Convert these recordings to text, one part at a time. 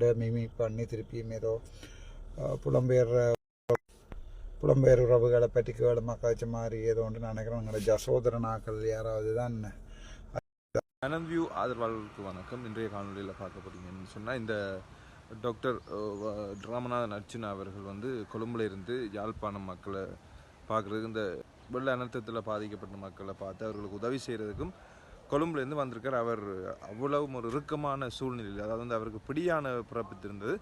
உண்டு மிமிக் பண்ணி திருப்பியும் ஏதோ புலம்பெயர் புலம்பெயர் உறவுகளை பற்றி கேளுமா காய்ச்ச மாதிரி ஏதோ ஒன்று நினைக்கிறேன் உங்களோட ஜசோதரனாக்கள் யாராவது தான். அனந்த் வியூ ஆதரவாளர்களுக்கு வணக்கம். இன்றைய காணொலியில் பார்க்க போகிறீங்கன்னு சொன்னால் இந்த டாக்டர் ராமநாதன் அர்ச்சுனா அவர்கள் வந்து கொழும்புல இருந்து யாழ்ப்பாணம் மக்களை பார்க்குறதுக்கு இந்த வெள்ள அனர்த்தத்தில் பாதிக்கப்பட்ட மக்களை பார்த்து அவர்களுக்கு உதவி செய்கிறதுக்கும் கொழும்புலேருந்து வந்திருக்கார். அவர் அவ்வளவு ஒரு இறுக்கமான சூழ்நிலையில் அதாவது வந்து அவருக்கு பிடியான பிறப்பித்திருந்தது.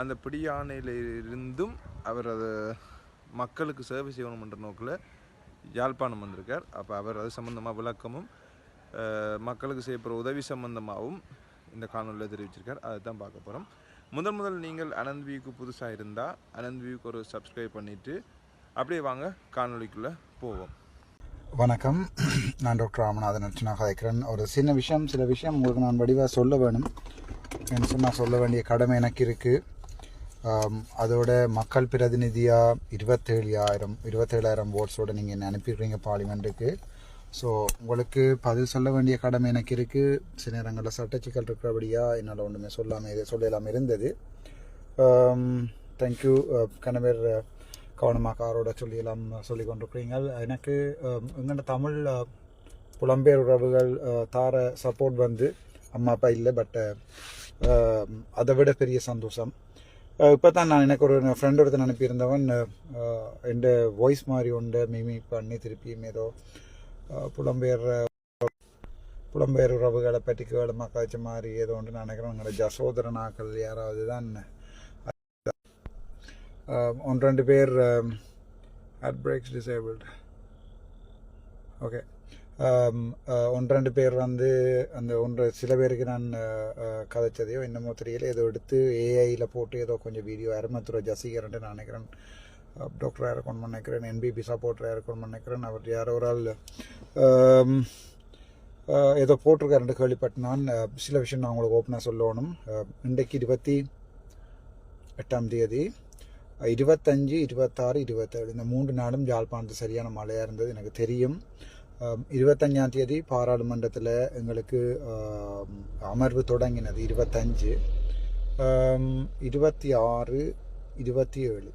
அந்த பிடியானையிலிருந்தும் அவர் அதை மக்களுக்கு சேவை செய்யணும்ன்ற நோக்கில் யாழ்ப்பாணம் வந்திருக்கார். அப்போ அவர் அது சம்மந்தமாக விளக்கமும் மக்களுக்கு செய்யப்படுற உதவி சம்பந்தமாகவும் இந்த காணொலியில் தெரிவிச்சிருக்கார். அதை தான் பார்க்க போகிறோம் முதல் முதல் நீங்கள் அனந்த் வியூக்கு புதுசாக இருந்தால் அனந்த் வியூக்கு ஒரு சப்ஸ்கிரைப் பண்ணிவிட்டு அப்படியே வாங்க காணொலிக்குள்ளே போவோம். வணக்கம். நான் டாக்டர் ராமநாதன் அர்ச்சனா கதைக்கிறேன் ஒரு சின்ன விஷயம் சில விஷயம் உங்களுக்கு நான் வடிவாக சொல்ல வேணும். என்ன சொன்னால் சொல்ல வேண்டிய கடமை எனக்கு இருக்குது அதோட மக்கள் பிரதிநிதியாக இருபத்தேழாயிரம் இருபத்தேழாயிரம் ஓட்ஸோடு நீங்கள் என்ன அனுப்பிடுறீங்க பார்லிமெண்ட்டுக்கு ஸோ உங்களுக்கு பதில் சொல்ல வேண்டிய கடமை எனக்கு இருக்குது சில நேரங்களில் சட்ட சிக்கல் இருக்கிறபடியாக என்னால் ஒன்றுமே சொல்லாமல் இதை சொல்லலாமல் இருந்தது. தேங்க்யூ கணவர் கவனமாக காரோட சொல்லியெல்லாம் சொல்லி கொண்டிருக்கிறீங்க எனக்கு எங்கள்ட தமிழ் புலம்பெயர் உறவுகள் தார சப்போர்ட் வந்து அம்மா அப்பா இல்லை பட் அதை விட பெரிய சந்தோஷம். இப்போ தான் நான் எனக்கு ஒரு ஃப்ரெண்ட் ஒருத்தன் அனுப்பியிருந்தவன் எந்த வாய்ஸ் மாதிரி உண்டு மிமி பண்ணி திருப்பியும் ஏதோ புலம்பெயர் புலம்பெயர் உறவுகளை பற்றி கேளுமா காய்ச்ச மாதிரி ஏதோ ஒன்று நினைக்கிறேன் உங்களோட ஜசோதரனாக்கள் யாராவது தான் Um, ஒன்று ரெண்டு பேர் அட் பிரேக்ஸ் டிசேபிள்டு ஓகே ஒன்று ரெண்டு பேர் வந்து அந்த ஒன்று சில பேருக்கு நான் uh, uh, கதைச்சதையோ என்னமோ தெரியல. ஏதோ எடுத்து ஏஐயில் போட்டு ஏதோ கொஞ்சம் வீடியோ அருமத்துறை ஜசிகரன்ட்டு நான் நினைக்கிறேன். டாக்டராக இருக்கணும்னு நினைக்கிறேன் என்பிபி சப்போர்ட்டராக இருக்கணும்னு நினைக்கிறேன் அவர் யாரோ ஒரு ஆள் um, uh, ஏதோ போட்டிருக்காருன்னு கேள்விப்பட்டு நான் சில விஷயம் நான் உங்களுக்கு ஓப்பனாக சொல்லணும். இன்றைக்கு இருபத்தி எட்டாம் தேதி இருபத்தஞ்சு இருபத்தாறு இருபத்தேழு. இந்த மூன்று நாளும் யாழ்ப்பாணத்து சரியான மழையாக இருந்தது எனக்கு தெரியும். இருபத்தஞ்சாம் தேதி பாராளுமன்றத்தில் எங்களுக்கு அமர்வு தொடங்கினது இருபத்தஞ்சு. இருபத்தி ஆறு இருபத்தி ஏழு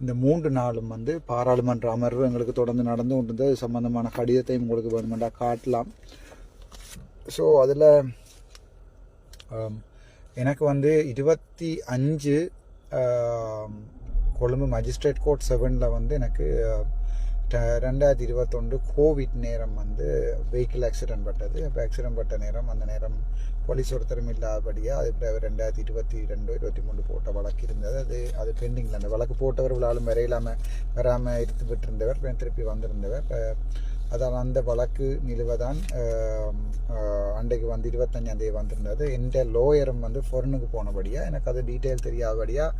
இந்த மூன்று நாளும் வந்து பாராளுமன்ற அமர்வு எங்களுக்கு தொடர்ந்து நடந்து கொண்டிருந்தது. அது சம்பந்தமான கடிதத்தை உங்களுக்கு வேணுமெண்டா காட்டலாம். ஸோ அதில் எனக்கு வந்து இருபத்தி அஞ்சு கொழும்பு மஜிஸ்ட்ரேட் கோர்ட் செவனில் வந்து எனக்கு ரெண்டாயிரத்தி இருபத்தொன்று கோவிட் நேரம் வந்து வெஹிக்கிள் ஆக்சிடென்ட் பட்டது. அப்போ ஆக்சிடென்ட் பட்ட நேரம் அந்த நேரம் போலீஸ் ஒருத்தரும் இல்லாதபடியாக அது பிறகு ரெண்டாயிரத்தி இருபத்தி ரெண்டு இருபத்தி மூணு போட்ட வழக்கு இருந்தது. அது அது பெண்டிங்கில் அந்த வழக்கு போட்டவர் விழாலும் வரையிலாமல் வராமல் இருந்து விட்டிருந்தவர் திருப்பி வந்திருந்தவர். இப்போ அதான் அந்த வழக்கு நிலுவை தான் அன்றைக்கு வந்து இருபத்தஞ்சாம் தேதி வந்திருந்தது. எந்த லோயரும் வந்து ஃபொரனுக்கு போனபடியாக எனக்கு அது டீட்டெயில் தெரியாதபடியாக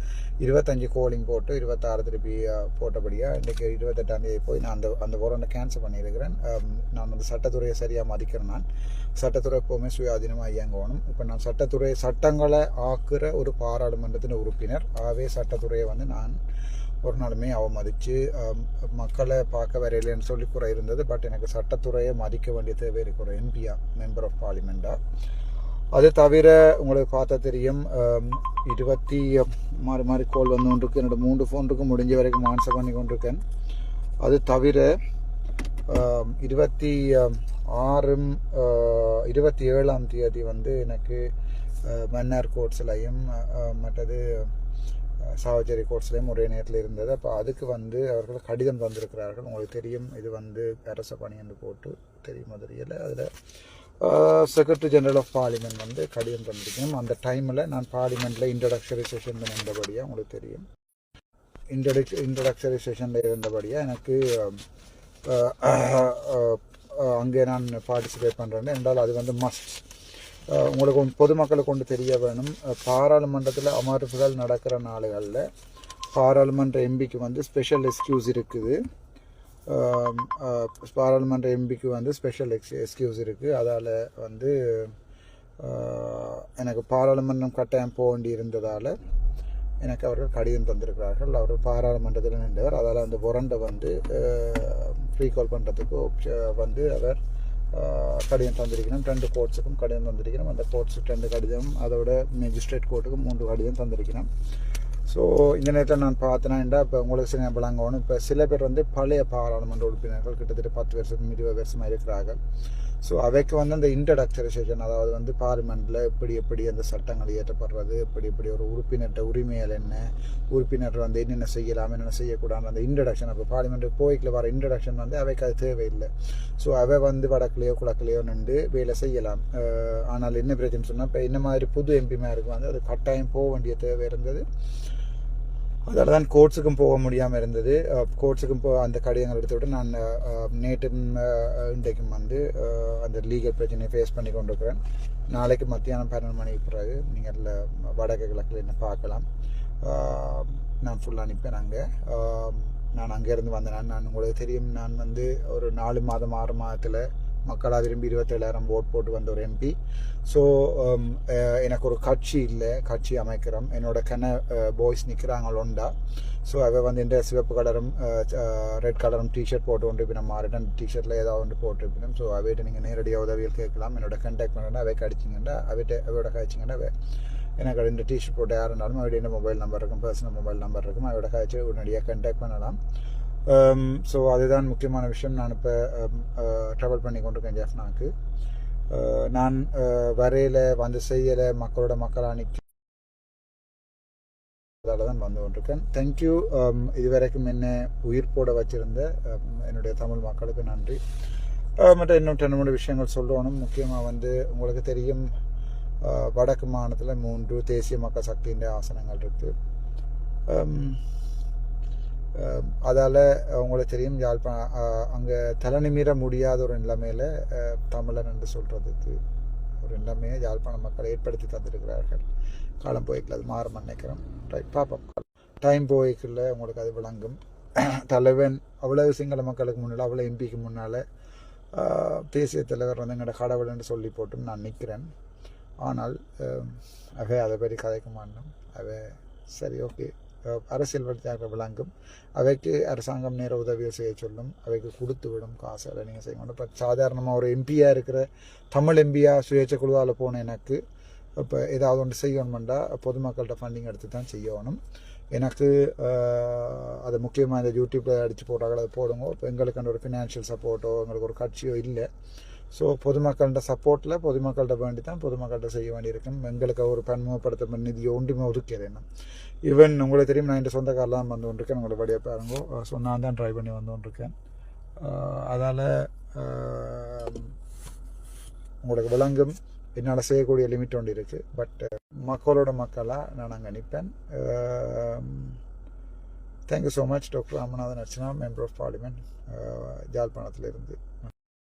இருபத்தஞ்சு கோலிங் போட்டு இருபத்தாறு திருப்பி போட்டபடியாக இன்றைக்கு இருபத்தெட்டாம் தேதி போய் நான் அந்த அந்த ஃபொரனை கேன்சல் பண்ணியிருக்கிறேன். நான் அந்த சட்டத்துறையை சரியாக மதிக்கிறேன் நான். சட்டத்துறை எப்போவுமே சுயாதீனமாக இயங்கணும். இப்போ நான் சட்டத்துறை சட்டங்களை ஆக்குற ஒரு பாராளுமன்றத்தின் உறுப்பினர். ஆகவே சட்டத்துறையை வந்து நான் ஒரு நாளுமே அவமதித்து மக்களை பார்க்க வரையிலன்னு சொல்லி குறை இருந்தது. பட் எனக்கு சட்டத்துறையை மதிக்க வேண்டிய தேவை இருக்கிற எம்பியா மெம்பர் ஆஃப் பார்லிமெண்ட்டாக அது தவிர உங்களுக்கு பார்த்தா தெரியும் இருபத்தி மாறி மாறி கோல் வந்து கொண்டிருக்கு. என்னோட மூன்று இருக்கும் முடிஞ்ச வரைக்கும் ஆன்சர் பண்ணி கொண்டிருக்கேன். அது தவிர இருபத்தி ஆறும் இருபத்தி ஏழாம் தேதி வந்து எனக்கு மன்னார் கோட்ஸ்லையும் மற்றது சாவச்சேரி கோர்ட்ஸ்லேயும் ஒரே நேரத்தில் இருந்தது. அப்போ அதுக்கு வந்து அவர்கள் கடிதம் தந்திருக்கிறார்கள். உங்களுக்கு தெரியும் இது வந்து அரச பணி என்று போட்டு தெரியும் தெரியல அதில் செக்ரட்டரி ஜெனரல் ஆஃப் பார்லிமெண்ட் வந்து கடிதம் தந்திருக்கணும். அந்த டைமில் நான் பார்லிமெண்ட்டில் இன்ட்ரடக்ஷரி செஷன் இருந்தபடியாக உங்களுக்கு தெரியும். இன்ட்ரடக் இன்ட்ரடக்ஷரி செஷனில் இருந்தபடியாக எனக்கு அங்கே நான் பார்ட்டிசிபேட் பண்ணுறேன்னு என்றால் அது வந்து மஸ்ட் உங்களுக்கு பொதுமக்களுக்கு கொண்டு தெரிய வேணும். பாராளுமன்றத்தில் அமர்வுகள் நடக்கிற நாடுகளில் பாராளுமன்ற எம்பிக்கு வந்து ஸ்பெஷல் எக்ஸ்கியூஸ் இருக்குது. பாராளுமன்ற எம்பிக்கு வந்து ஸ்பெஷல் எக்ஸ் எக்ஸ்கியூஸ் இருக்குது அதால் வந்து எனக்கு பாராளுமன்றம் கட்டாயம் போக வேண்டி இருந்ததால் எனக்கு அவர்கள் கடிதம் தந்திருக்கிறார்கள். அவர் பாராளுமன்றத்தில் நின்றவர். அதால் அந்த புரண்டை வந்து ஃப்ரீ கால் பண்ணுறதுக்கு வந்து அவர் கடிதம் தந்திருக்கணும். ரெண்டு கோர்ட்ஸுக்கும் கடிதம் தந்திருக்கணும். அந்த கோர்ட்ஸுக்கு ரெண்டு கடிதம் அதோட മജിസ്ട്രേറ്റ് கோர்ட்டுக்கு மூன்று கடிதம் തന്നിരിക്കണം ஸோ இந்த நேரத்தில் நான் பார்த்தேன்னா இப்போ உங்களுக்கு சில விளங்கணும் இப்போ சில பேர் வந்து பழைய பாராளுமன்ற உறுப்பினர்கள் கிட்டத்தட்ட பத்து வருஷம் இருபது வருஷமாக இருக்கிறார்கள். ஸோ அவைக்கு வந்து அந்த இன்ட்ரடக்சரைசேஷன் அதாவது வந்து பார்லிமெண்ட்டில் எப்படி எப்படி அந்த சட்டங்கள் இயற்றப்படுறது எப்படி எப்படி ஒரு உறுப்பினர்கிட்ட உரிமைகள் என்ன உறுப்பினர் வந்து என்னென்ன செய்யலாம் என்னென்ன செய்யக்கூடாது அந்த இன்ட்ரடக்ஷன் அப்போ பார்லிமெண்ட் போய்க்கில் வர இன்ட்ரடக்ஷன் வந்து அவைக்கு அது தேவையில்லை. ஸோ அவை வந்து வடக்குலையோ குடக்குலையோ நின்று வேலை செய்யலாம். ஆனால் என்ன பிரச்சனை சொன்னால் இப்போ இந்த மாதிரி புது எம்பிமாருக்கு வந்து அது கட்டாயம் போக வேண்டிய தேவை இருந்தது. அதால் தான் கோர்ட்ஸுக்கும் போக முடியாமல் இருந்தது. கோர்ட்ஸுக்கும் போ அந்த கடிதங்கள் எடுத்துவிட்டு நான் நேற்று நேற்றும் இன்றைக்கும் வந்து அந்த லீகல் பிரச்சனையை ஃபேஸ் பண்ணி கொண்டிருக்கிறேன். நாளைக்கு மத்தியானம் பன்னெண்டு மணிக்கு பிறகு நீங்கள் அதில் வடக்கு கிழக்கில் என்ன பார்க்கலாம். நான் ஃபுல்லாக அனுப்பேன் அங்கே. நான் அங்கேருந்து வந்தேன். நான் உங்களுக்கு தெரியும் நான் வந்து ஒரு நாலு மாதம் ஆறு மாதத்தில் மக்களாக விரும்பி இருபத்தேழாயிரம் ஓட் போட்டு வந்த ஒரு எம்பி ஸோ um, எனக்கு ஒரு கட்சி இல்லை கட்சி அமைக்கிறோம். என்னோட கன பாய்ஸ் நிற்கிறாங்களோண்டா ஸோ அவ வந்து இந்த சிவப்பு கலரும் ரெட் கலரும் டிஷர்ட் போட்டு கொண்டிருப்பினோம் இப்போ ரிட்டன் டிஷர்ட்டில் ஏதாவது ஒன்று போட்டிருப்பினோம் ஸோ அவைகிட்ட நீங்கள் நேரடியாக உதவிகள் கேட்கலாம். என்னோட கண்டாக்ட் பண்ணுறேன் அவை கடிச்சிங்கன்னா அவைகிட்ட அவையோட கழிச்சிங்கன்னா அவை எனக்கு இந்த டிஷர்ட் போட்டு யார் இருந்தாலும் அவருடைய மொபைல் நம்பர் இருக்கும் பர்சனல் மொபைல் நம்பர் இருக்கும். அவரோட கழிச்சு உடனடியாக கண்டாக்ட் பண்ணலாம். Um, ஸோ அதுதான் முக்கியமான விஷயம். நான் இப்போ ட்ராவல் um, uh, பண்ணி கொண்டிருக்கேன் ஜெஃப்னாக்கு. Uh, நான் uh, வரையில் வந்து செய்யலை மக்களோட மக்கள் நிற்க தான் வந்து கொண்டிருக்கேன். தேங்க்யூ um, இதுவரைக்கும் என்ன உயிர் போட வச்சிருந்த என்னுடைய தமிழ் மக்களுக்கு நன்றி. மற்ற இன்னும் ரெண்டு மூணு விஷயங்கள் சொல்லணும். முக்கியமாக வந்து உங்களுக்கு தெரியும் வடக்கு மாநிலத்தில் மூன்று தேசிய மக்கள் சக்தியின் ஆசனங்கள் இருக்குது அதால் அவங்களுக்கு தெரியும் யாழ்ப்பாணம் அங்கே தலைநிமிர முடியாத ஒரு நிலைமையில் தமிழன் என்று சொல்கிறதுக்கு ஒரு நிலைமையை யாழ்ப்பாண மக்கள் ஏற்படுத்தி தந்திருக்கிறார்கள். காலம் போய்க்கல அது மாறும் நினைக்கிறோம் ரைட் பார்ப்போம். டைம் போய்க்குள்ள உங்களுக்கு அது விளங்கும். தலைவன் அவ்வளவு சிங்கள மக்களுக்கு முன்னால் அவ்வளோ எம்பிக்கு முன்னால் தேசிய தலைவர் வந்து எங்களோட கடவுள் என்று சொல்லி போட்டும் நான் நிற்கிறேன் ஆனால் அவை அதை பற்றி கதைக்க மாட்டோம் அவை சரி ஓகே. அரசியல் வழியாக விளங்கும். அவைக்கு அரசாங்கம் நேர உதவியை செய்ய சொல்லும். அவைக்கு கொடுத்து விடும் காசு அதை நீங்கள் செய்யணும் இப்போ சாதாரணமாக ஒரு எம்பியாக இருக்கிற தமிழ் எம்பியாக சுயேட்சை குழுவால் போன எனக்கு இப்போ ஏதாவது ஒன்று செய்யணுமெண்டா பொதுமக்கள்கிட்ட ஃபண்டிங் எடுத்து தான் செய்யணும். எனக்கு அது முக்கியமாக இந்த யூடியூப்பில் அடித்து போட்டாங்களோ அதை போடுங்க. இப்போ எங்களுக்கு அந்த ஒரு ஃபினான்ஷியல் சப்போர்ட்டோ எங்களுக்கு ஒரு கட்சியோ இல்லை. ஸோ பொதுமக்கள்கிட்ட சப்போர்ட்டில் பொதுமக்கள்கிட்ட வேண்டி தான் பொதுமக்கள்கிட்ட செய்ய வேண்டியிருக்கும் எங்களுக்கு ஒரு பன்முகப்படுத்த நிதியை ஒன்றுமே ஒதுக்கிறது என்ன ஈவன் உங்களுக்கு தெரியும் நான் இந்த சொந்த கார்லாம் வந்து கொண்டிருக்கேன். உங்களை படியாக பாருங்க. ஸோ நான் தான் ட்ரை பண்ணி வந்து கொண்டிருக்கேன். அதால் உங்களுக்கு விளங்கும். என்னால் செய்யக்கூடிய லிமிட் ஒன்று இருக்குது பட் மக்களோட மக்களாக நான் அங்கே நிற்பேன் thank you so much doctor Ramanathan Archana member of parliament ஜாழ்ப்பாணத்திலிருந்து.